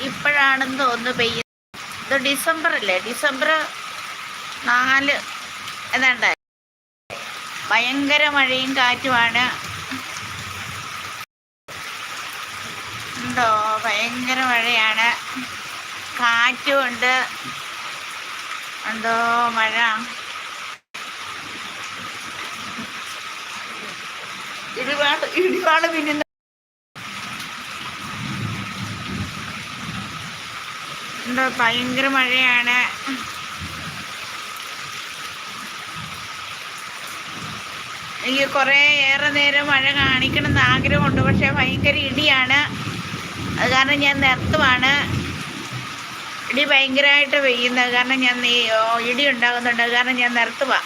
ഇപ്പോഴാണെന്ന് തോന്നുന്നു പെയ്യുന്നത്. ഇത് ഡിസംബർ അല്ലേ? ഡിസംബർ നാല് ഏതാണ്ട്. ഭയങ്കര മഴയും കാറ്റുമാണ്. ഉണ്ടോ? ഭയങ്കര മഴയാണ്. കാറ്റുമുണ്ട്. എന്തോ മഴ. ഇടിവാണ് ഇടിവാണ് പിന്നുന്ന എന്തോ ഭയങ്കര മഴയാണ്. എനിക്ക് കുറേ ഏറെ നേരം മഴ കാണിക്കണം എന്ന് ആഗ്രഹമുണ്ട് പക്ഷേ ഭയങ്കര ഇടിയാണ്. അത് കാരണം ഞാൻ നിർത്തുവാണ്. ഇടി ഭയങ്കരമായിട്ട് പെയ്യുന്നത്. കാരണം ഞാൻ ഇടി ഉണ്ടാകുന്നുണ്ട്. കാരണം ഞാൻ നിർത്തുവാ.